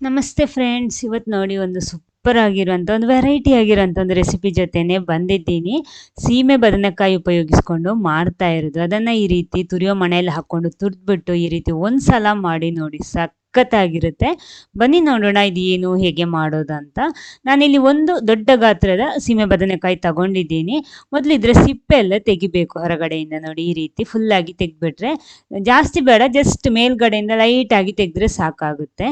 ನಮಸ್ತೆ ಫ್ರೆಂಡ್ಸ್ ಇವತ್ತು ನೋಡಿ ಒಂದು ಸೂಪರ್ ಆಗಿರುವಂಥ ಒಂದು ವೆರೈಟಿ ಆಗಿರೋಂಥ ಒಂದು ರೆಸಿಪಿ ಜೊತೆನೆ ಬಂದಿದ್ದೀನಿ. ಸೀಮೆ ಬದನೆಕಾಯಿ ಉಪಯೋಗಿಸ್ಕೊಂಡು ಮಾಡ್ತಾ ಇರೋದು. ಅದನ್ನು ಈ ರೀತಿ ತುರಿಯೋ ಮನೆಯಲ್ಲಿ ಹಾಕ್ಕೊಂಡು ತುರಿದ್ಬಿಟ್ಟು ಈ ರೀತಿ ಒಂದು ಸಲ ಮಾಡಿ ನೋಡಿ ಸಖತ್ತಾಗಿರುತ್ತೆ. ಬನ್ನಿ ನೋಡೋಣ ಇದು ಏನು ಹೇಗೆ ಮಾಡೋದು ಅಂತ. ನಾನಿಲ್ಲಿ ಒಂದು ದೊಡ್ಡ ಗಾತ್ರದ ಸೀಮೆ ಬದನೆಕಾಯಿ ತಗೊಂಡಿದ್ದೀನಿ. ಮೊದಲು ಇದ್ರೆ ಸಿಪ್ಪೆ ಎಲ್ಲ ತೆಗಿಬೇಕು ಹೊರಗಡೆಯಿಂದ ನೋಡಿ ಈ ರೀತಿ ಫುಲ್ಲಾಗಿ ತೆಗೆದ್ಬಿಟ್ರೆ. ಜಾಸ್ತಿ ಬೇಡ ಜಸ್ಟ್ ಮೇಲ್ಗಡೆಯಿಂದ ಲೈಟಾಗಿ ತೆಗೆದ್ರೆ ಸಾಕಾಗುತ್ತೆ.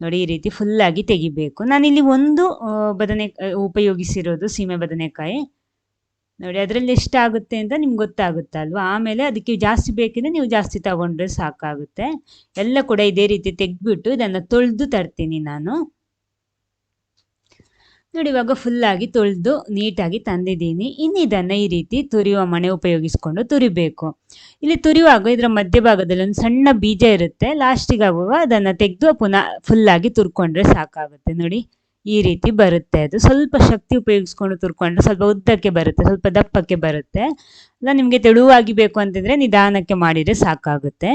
ನೋಡಿ, ಈ ರೀತಿ ಫುಲ್ಲಾಗಿ ತೆಗಿಬೇಕು. ನಾನಿಲ್ಲಿ ಒಂದು ಬದನೆ ಉಪಯೋಗಿಸಿರೋದು ಸೀಮೆ ಬದನೆಕಾಯಿ. ನೋಡಿ, ಅದರಲ್ಲಿ ಎಷ್ಟಾಗುತ್ತೆ ಅಂತ ನಿಮ್ಗೆ ಗೊತ್ತಾಗುತ್ತಲ್ವಾ ಆಮೇಲೆ ಅದಕ್ಕೆ ಜಾಸ್ತಿ ಬೇಕಿದ್ರೆ ನೀವು ಜಾಸ್ತಿ ತಗೊಂಡ್ರೆ ಸಾಕಾಗುತ್ತೆ. ಎಲ್ಲ ಕೂಡ ಇದೇ ರೀತಿ ತೆಗೆದ್ಬಿಟ್ಟು ಇದನ್ನು ತೊಳೆದು ತರ್ತೀನಿ ನಾನು. ನೋಡಿ, ಇವಾಗ ಫುಲ್ಲಾಗಿ ತೊಳೆದು ನೀಟಾಗಿ ತಂದಿದ್ದೀನಿ. ಇನ್ನು ಇದನ್ನು ಈ ರೀತಿ ತುರಿಯುವ ಮಣೆ ಉಪಯೋಗಿಸ್ಕೊಂಡು ತುರಿಬೇಕು. ಇಲ್ಲಿ ತುರಿಯುವಾಗ ಇದರ ಮಧ್ಯಭಾಗದಲ್ಲಿ ಒಂದು ಸಣ್ಣ ಬೀಜ ಇರುತ್ತೆ. ಲಾಸ್ಟಿಗೆ ಆಗುವಾಗ ಅದನ್ನು ತೆಗೆದು ಪುನಃ ಫುಲ್ಲಾಗಿ ತುರ್ಕೊಂಡ್ರೆ ಸಾಕಾಗುತ್ತೆ. ನೋಡಿ, ಈ ರೀತಿ ಬರುತ್ತೆ ಅದು. ಸ್ವಲ್ಪ ಶಕ್ತಿ ಉಪಯೋಗಿಸ್ಕೊಂಡು ತುರ್ಕೊಂಡ್ರೆ ಸ್ವಲ್ಪ ಉದ್ದಕ್ಕೆ ಬರುತ್ತೆ, ಸ್ವಲ್ಪ ದಪ್ಪಕ್ಕೆ ಬರುತ್ತೆ. ಅಲ್ಲ, ನಿಮಗೆ ತೆಳುವಾಗಿ ಬೇಕು ಅಂತಂದರೆ ನಿಧಾನಕ್ಕೆ ಮಾಡಿದರೆ ಸಾಕಾಗುತ್ತೆ.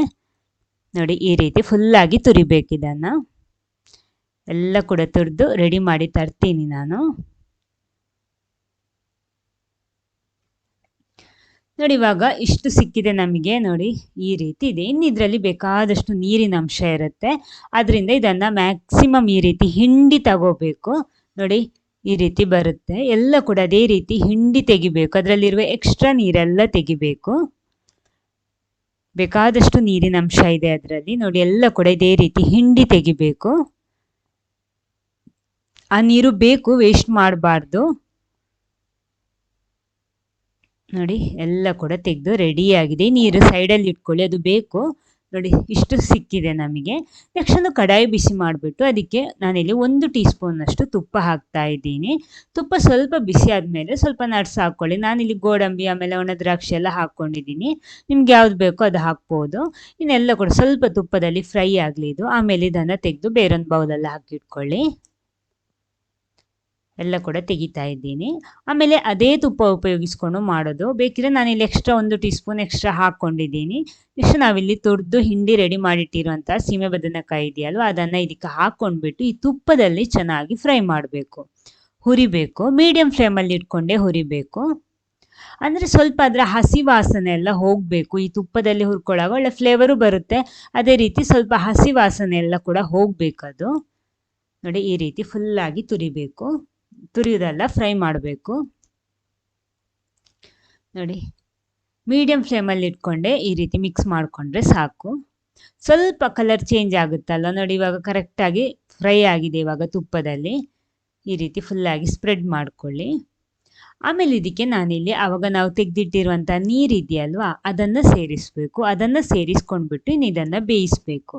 ನೋಡಿ, ಈ ರೀತಿ ಫುಲ್ಲಾಗಿ ತುರಿಬೇಕು ಇದನ್ನು ಎಲ್ಲ ಕೂಡ ತುರಿದು ರೆಡಿ ಮಾಡಿ ತರ್ತೀನಿ ನಾನು. ನೋಡಿ ಇವಾಗ ಇಷ್ಟು ಸಿಕ್ಕಿದೆ ನಮಗೆ, ನೋಡಿ ಈ ರೀತಿ ಇದೆ. ಇನ್ನು ಇದರಲ್ಲಿ ಬೇಕಾದಷ್ಟು ನೀರಿನ ಅಂಶ ಇರುತ್ತೆ. ಅದರಿಂದ ಇದನ್ನು ಮ್ಯಾಕ್ಸಿಮಮ್ ಈ ರೀತಿ ಹಿಂಡಿ ತಗೋಬೇಕು. ನೋಡಿ ಈ ರೀತಿ ಬರುತ್ತೆ. ಎಲ್ಲ ಕೂಡ ಅದೇ ರೀತಿ ಹಿಂಡಿ ತೆಗಿಬೇಕು. ಅದರಲ್ಲಿರುವ ಎಕ್ಸ್ಟ್ರಾ ನೀರೆಲ್ಲ ತೆಗಿಬೇಕು. ಬೇಕಾದಷ್ಟು ನೀರಿನ ಅಂಶ ಇದೆ ಅದರಲ್ಲಿ. ನೋಡಿ ಎಲ್ಲ ಕೂಡ ಇದೇ ರೀತಿ ಹಿಂಡಿ ತೆಗಿಬೇಕು. ಆ ನೀರು ಬೇಕು ವೇಸ್ಟ್ ಮಾಡಬಾರ್ದು. ನೋಡಿ, ಎಲ್ಲ ಕೂಡ ತೆಗೆದು ರೆಡಿಯಾಗಿದೆ ನೀರು ಸೈಡಲ್ಲಿ ಇಟ್ಕೊಳ್ಳಿ, ಅದು ಬೇಕು. ನೋಡಿ, ಇಷ್ಟು ಸಿಕ್ಕಿದೆ ನಮಗೆ. ನೆಕ್ಸ್ಟ್ ಒಂದು ಕಡಾಯಿ ಬಿಸಿ ಮಾಡಿಬಿಟ್ಟು ಅದಕ್ಕೆ ನಾನಿಲ್ಲಿ ಒಂದು ಟೀ ಸ್ಪೂನಷ್ಟು ತುಪ್ಪ ಹಾಕ್ತಾ ಇದ್ದೀನಿ. ತುಪ್ಪ ಸ್ವಲ್ಪ ಬಿಸಿ ಆದಮೇಲೆ ಸ್ವಲ್ಪ ನಟ್ಸ್ ಹಾಕ್ಕೊಳ್ಳಿ. ನಾನಿಲ್ಲಿ ಗೋಡಂಬಿ, ಆಮೇಲೆ ಒಣ ದ್ರಾಕ್ಷಿ ಎಲ್ಲ ಹಾಕ್ಕೊಂಡಿದ್ದೀನಿ. ನಿಮ್ಗೆ ಯಾವ್ದು ಬೇಕೋ ಅದು ಹಾಕ್ಬೋದು. ಇನ್ನೆಲ್ಲ ಕೂಡ ಸ್ವಲ್ಪ ತುಪ್ಪದಲ್ಲಿ ಫ್ರೈ ಆಗಲಿ ಇದು. ಆಮೇಲೆ ಇದನ್ನು ತೆಗೆದು ಬೇರೊಂದು ಬೌಲಲ್ಲಿ ಹಾಕಿಟ್ಕೊಳ್ಳಿ. ಎಲ್ಲ ಕೂಡ ತೆಗಿತಾ ಇದ್ದೀನಿ. ಆಮೇಲೆ ಅದೇ ತುಪ್ಪ ಉಪಯೋಗಿಸ್ಕೊಂಡು ಮಾಡೋದು. ಬೇಕಿದ್ರೆ ಇಲ್ಲಿ ಎಕ್ಸ್ಟ್ರಾ ಒಂದು ಟೀ ಸ್ಪೂನ್ ಎಕ್ಸ್ಟ್ರಾ ಹಾಕ್ಕೊಂಡಿದ್ದೀನಿ. ನೆಕ್ಸ್ಟ್ ನಾವಿಲ್ಲಿ ತುರಿದು ಹಿಂಡಿ ರೆಡಿ ಮಾಡಿಟ್ಟಿರುವಂಥ ಸೀಮೆ ಬದನೆಕಾಯಿ ಇದೆಯಲ್ವ, ಅದನ್ನು ಇದಕ್ಕೆ ಹಾಕ್ಕೊಂಡ್ಬಿಟ್ಟು ಈ ತುಪ್ಪದಲ್ಲಿ ಚೆನ್ನಾಗಿ ಫ್ರೈ ಮಾಡಬೇಕು. ಹುರಿಬೇಕು. ಮೀಡಿಯಮ್ ಫ್ಲೇಮಲ್ಲಿ ಇಟ್ಕೊಂಡೇ ಹುರಿಬೇಕು. ಅಂದರೆ ಸ್ವಲ್ಪ ಅದರ ಹಸಿ ವಾಸನೆ ಎಲ್ಲ ಹೋಗಬೇಕು. ಈ ತುಪ್ಪದಲ್ಲಿ ಹುರ್ಕೊಳ್ಳಾಗ ಒಳ್ಳೆ ಫ್ಲೇವರು ಬರುತ್ತೆ. ಅದೇ ರೀತಿ ಸ್ವಲ್ಪ ಹಸಿ ವಾಸನೆ ಎಲ್ಲ ಕೂಡ ಹೋಗಬೇಕದು ನೋಡಿ ಈ ರೀತಿ ಫುಲ್ಲಾಗಿ ತುರಿಬೇಕು. ತುರಿಯೋದಲ್ಲ, ಫ್ರೈ ಮಾಡಬೇಕು. ನೋಡಿ ಮೀಡಿಯಮ್ ಫ್ಲೇಮಲ್ಲಿ ಇಟ್ಕೊಂಡೆ, ಈ ರೀತಿ ಮಿಕ್ಸ್ ಮಾಡಿಕೊಂಡ್ರೆ ಸಾಕು. ಸ್ವಲ್ಪ ಕಲರ್ ಚೇಂಜ್ ಆಗುತ್ತಲ್ಲ ನೋಡಿ, ಇವಾಗ ಕರೆಕ್ಟಾಗಿ ಫ್ರೈ ಆಗಿದೆ ಇವಾಗ ತುಪ್ಪದಲ್ಲಿ. ಈ ರೀತಿ ಫುಲ್ಲಾಗಿ ಸ್ಪ್ರೆಡ್ ಮಾಡಿಕೊಳ್ಳಿ. ಆಮೇಲೆ ಇದಕ್ಕೆ ನಾನಿಲ್ಲಿ ಆವಾಗ ನಾವು ತೆಗೆದಿಟ್ಟಿರುವಂಥ ನೀರಿದೆಯಲ್ವಾ ಅದನ್ನು ಸೇರಿಸಬೇಕು. ಅದನ್ನು ಸೇರಿಸ್ಕೊಂಡ್ಬಿಟ್ಟು ಇದನ್ನು ಬೇಯಿಸಬೇಕು.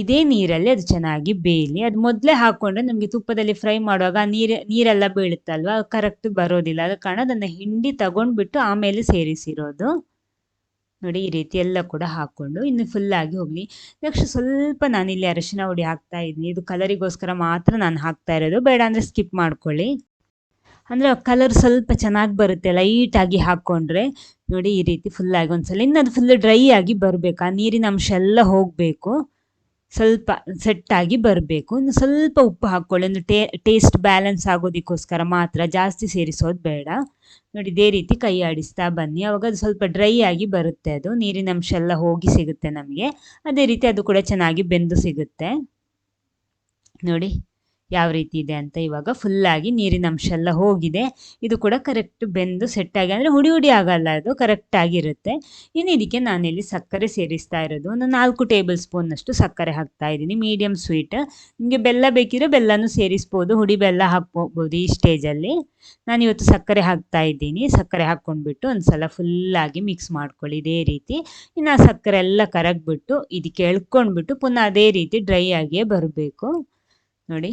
ಇದೇ ನೀರಲ್ಲಿ ಅದು ಚೆನ್ನಾಗಿ ಬೇಯಲಿ. ಅದು ಮೊದಲೇ ಹಾಕೊಂಡ್ರೆ ನಮಗೆ ತುಪ್ಪದಲ್ಲಿ ಫ್ರೈ ಮಾಡುವಾಗ ನೀರು, ನೀರೆಲ್ಲ ಬೀಳುತ್ತಲ್ವ? ಕರೆಕ್ಟ್ ಬರೋದಿಲ್ಲ. ಅದ ಕಾರಣ ಅದನ್ನು ಹಿಂಡಿ ತಗೊಂಡ್ಬಿಟ್ಟು ಆಮೇಲೆ ಸೇರಿಸಿರೋದು. ನೋಡಿ, ಈ ರೀತಿ ಎಲ್ಲ ಕೂಡ ಹಾಕ್ಕೊಂಡು ಇನ್ನು ಫುಲ್ಲಾಗಿ ಹೋಗಲಿ. ನೆಕ್ಸ್ಟ್ ಸ್ವಲ್ಪ ನಾನಿಲ್ಲಿ ಅರಿಶಿನ ಹುಡಿ ಹಾಕ್ತಾ ಇದ್ದೀನಿ. ಇದು ಕಲರಿಗೋಸ್ಕರ ಮಾತ್ರ ನಾನು ಹಾಕ್ತಾ ಇರೋದು. ಬೇಡ ಅಂದರೆ ಸ್ಕಿಪ್ ಮಾಡ್ಕೊಳ್ಳಿ. ಅಂದರೆ ಕಲರ್ ಸ್ವಲ್ಪ ಚೆನ್ನಾಗಿ ಬರುತ್ತೆ. ಲೈಟಾಗಿ ಹಾಕ್ಕೊಂಡ್ರೆ ನೋಡಿ, ಈ ರೀತಿ ಫುಲ್ಲಾಗಿ ಒಂದ್ಸಲ. ಇನ್ನು ಅದು ಫುಲ್ ಡ್ರೈ ಆಗಿ ಬರಬೇಕು. ಆ ನೀರಿನ ಅಂಶ ಎಲ್ಲ ಹೋಗಬೇಕು. ಸ್ವಲ್ಪ ಸೆಟ್ಟಾಗಿ ಬರಬೇಕು. ಇನ್ನು ಸ್ವಲ್ಪ ಉಪ್ಪು ಹಾಕ್ಕೊಳ್ಳಿ. ಒಂದು ಟೇ ಟೇಸ್ಟ್ ಬ್ಯಾಲೆನ್ಸ್ ಆಗೋದಕ್ಕೋಸ್ಕರ ಮಾತ್ರ ಜಾಸ್ತಿ ಸೇರಿಸೋದು ಬೇಡ. ನೋಡಿ, ಇದೇ ರೀತಿ ಕೈ ಆಡಿಸ್ತಾ ಬನ್ನಿ. ಅವಾಗ ಅದು ಸ್ವಲ್ಪ ಡ್ರೈ ಆಗಿ ಬರುತ್ತೆ ಅದು. ನೀರಿನ ಅಂಶ ಎಲ್ಲ ಹೋಗಿ ಸಿಗುತ್ತೆ ನಮಗೆ. ಅದೇ ರೀತಿ ಅದು ಕೂಡ ಚೆನ್ನಾಗಿ ಬೆಂದು ಸಿಗುತ್ತೆ. ನೋಡಿ. ಯಾವ ರೀತಿ ಇದೆ ಅಂತ ಇವಾಗ ಫುಲ್ಲಾಗಿ ನೀರಿನ ಅಂಶ ಎಲ್ಲ ಹೋಗಿದೆ. ಇದು ಕೂಡ ಕರೆಕ್ಟ್ ಬೆಂದು ಸೆಟ್ಟಾಗಿ ಅಂದರೆ ಹುಡಿ ಹುಡಿ ಆಗಲ್ಲ, ಅದು ಕರೆಕ್ಟಾಗಿರುತ್ತೆ ಇನ್ನು ಇದಕ್ಕೆ ನಾನಿಲ್ಲಿ ಸಕ್ಕರೆ ಸೇರಿಸ್ತಾ ಇರೋದು. ಒಂದು ನಾಲ್ಕು ಟೇಬಲ್ ಸ್ಪೂನಷ್ಟು ಸಕ್ಕರೆ ಹಾಕ್ತಾ ಇದ್ದೀನಿ ಮೀಡಿಯಮ್ ಸ್ವೀಟ್ ನಿಮಗೆ ಬೆಲ್ಲ ಬೇಕಿದ್ರೆ ಬೆಲ್ಲನೂ ಸೇರಿಸ್ಬೋದು, ಹುಡಿ ಬೆಲ್ಲ ಹಾಕ್ಬೋದು ಈ ಸ್ಟೇಜಲ್ಲಿ ನಾನು ಇವತ್ತು ಸಕ್ಕರೆ ಹಾಕ್ತಾ ಇದ್ದೀನಿ. ಸಕ್ಕರೆ ಹಾಕ್ಕೊಂಡ್ಬಿಟ್ಟು ಒಂದು ಸಲ ಫುಲ್ಲಾಗಿ ಮಿಕ್ಸ್ ಮಾಡ್ಕೊಳ್ಳಿ ಇದೇ ರೀತಿ. ಇನ್ನು ಆ ಸಕ್ಕರೆ ಎಲ್ಲ ಕರಗ್ಬಿಟ್ಟು, ಇದಕ್ಕೆ ಎಳ್ಕೊಂಡ್ಬಿಟ್ಟು ಪುನಃ ಅದೇ ರೀತಿ ಡ್ರೈ ಆಗಿಯೇ ಬರಬೇಕು. ನೋಡಿ.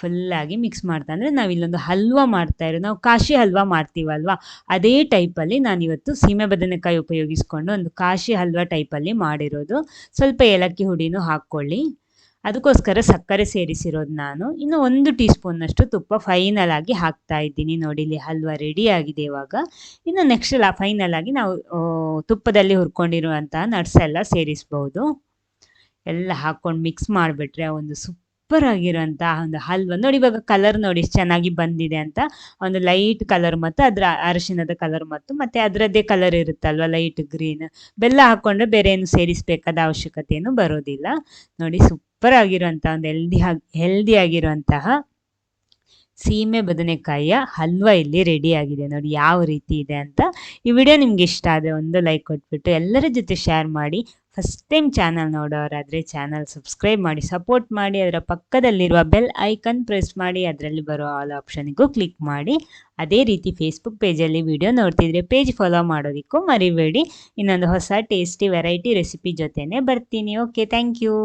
ಫುಲ್ಲಾಗಿ ಮಿಕ್ಸ್ ಮಾಡ್ತಾ ಅಂದರೆ ನಾವು ಇಲ್ಲೊಂದು ಹಲ್ವಾ ಮಾಡ್ತಾ ಇರೋದು ನಾವು ಕಾಶಿ ಹಲ್ವಾ ಮಾಡ್ತೀವಲ್ವಾ? ಅದೇ ಟೈಪಲ್ಲಿ ನಾನಿವತ್ತು ಸೀಮೆ ಬದನೆಕಾಯಿ ಉಪಯೋಗಿಸ್ಕೊಂಡು ಒಂದು ಕಾಶಿ ಹಲ್ವಾ ಟೈಪಲ್ಲಿ ಮಾಡಿರೋದು. ಸ್ವಲ್ಪ ಏಲಕ್ಕಿ ಹುಡಿನೂ ಹಾಕ್ಕೊಳ್ಳಿ. ಅದಕ್ಕೋಸ್ಕರ ಸಕ್ಕರೆ ಸೇರಿಸಿರೋದು ನಾನು. ಇನ್ನು ಒಂದು ಟೀ ಸ್ಪೂನ್ನಷ್ಟು ತುಪ್ಪ ಫೈನಲ್ ಆಗಿ ಹಾಕ್ತಾ ಇದ್ದೀನಿ ನೋಡಿ, ಇಲ್ಲಿ ಹಲ್ವಾ ರೆಡಿ ಆಗಿದೆ ಇವಾಗ. ಇನ್ನು ನೆಕ್ಸ್ಟ್ ಎಲ್ಲ ಫೈನಲ್ ಆಗಿ ನಾವು ತುಪ್ಪದಲ್ಲಿ ಹುರ್ಕೊಂಡಿರುವಂತಹ ನಟ್ಸ್ ಎಲ್ಲ ಸೇರಿಸ್ಬೋದು. ಎಲ್ಲ ಹಾಕ್ಕೊಂಡು ಮಿಕ್ಸ್ ಮಾಡಿಬಿಟ್ರೆ ಒಂದು ಸೂಪರ್ ಆಗಿರುವಂತ ಒಂದು ಹಲ್ವಾ ನೋಡಿ ಇವಾಗ ಕಲರ್ ನೋಡಿ ಎಷ್ಟು ಚೆನ್ನಾಗಿ ಬಂದಿದೆ ಅಂತ. ಒಂದು ಲೈಟ್ ಕಲರ್ ಮತ್ತು ಅದರ ಅರಶಿನದ ಕಲರ್ ಮತ್ತು ಮತ್ತೆ ಅದರದ್ದೇ ಕಲರ್ ಇರುತ್ತಲ್ವ ಲೈಟ್ ಗ್ರೀನ್ ಬೆಲ್ಲ ಹಾಕೊಂಡ್ರೆ ಬೇರೆ ಏನು ಸೇರಿಸಬೇಕಾದ ಅವಶ್ಯಕತೆ ಬರೋದಿಲ್ಲ. ನೋಡಿ ಸೂಪರ್ ಆಗಿರುವಂತಹ ಒಂದು ಹೆಲ್ದಿ ಹೆಲ್ದಿ ಆಗಿರುವಂತಹ ಸೀಮೆ ಬದನೆಕಾಯಿಯ ಹಲ್ವಾ ಇಲ್ಲಿ ರೆಡಿ ಆಗಿದೆ. ನೋಡಿ ಯಾವ ರೀತಿ ಇದೆ ಅಂತ. ಈ ವಿಡಿಯೋ ನಿಮ್ಗೆ ಇಷ್ಟ ಆದರೆ ಒಂದು ಲೈಕ್ ಕೊಟ್ಬಿಟ್ಟು ಎಲ್ಲರ ಜೊತೆ ಶೇರ್ ಮಾಡಿ. ಫಸ್ಟ್ ಟೈಮ್ ಚಾನಲ್ ನೋಡೋರಾದರೆ ಚಾನಲ್ ಸಬ್ಸ್ಕ್ರೈಬ್ ಮಾಡಿ ಸಪೋರ್ಟ್ ಮಾಡಿ, ಅದರ ಪಕ್ಕದಲ್ಲಿರುವ ಬೆಲ್ ಐಕನ್ ಪ್ರೆಸ್ ಮಾಡಿ, ಅದರಲ್ಲಿ ಬರೋ ಆಲ್ ಆಪ್ಷನಿಗೂ ಕ್ಲಿಕ್ ಮಾಡಿ. ಅದೇ ರೀತಿ ಫೇಸ್ಬುಕ್ ಪೇಜಲ್ಲಿ ವಿಡಿಯೋ ನೋಡ್ತಿದ್ರೆ ಪೇಜ್ ಫಾಲೋ ಮಾಡೋದಕ್ಕೂ ಮರಿಬೇಡಿ. ಇನ್ನೊಂದು ಹೊಸ ಟೇಸ್ಟಿ ವೆರೈಟಿ ರೆಸಿಪಿ ಜೊತೆನೇ ಬರ್ತೀನಿ. Okay thank you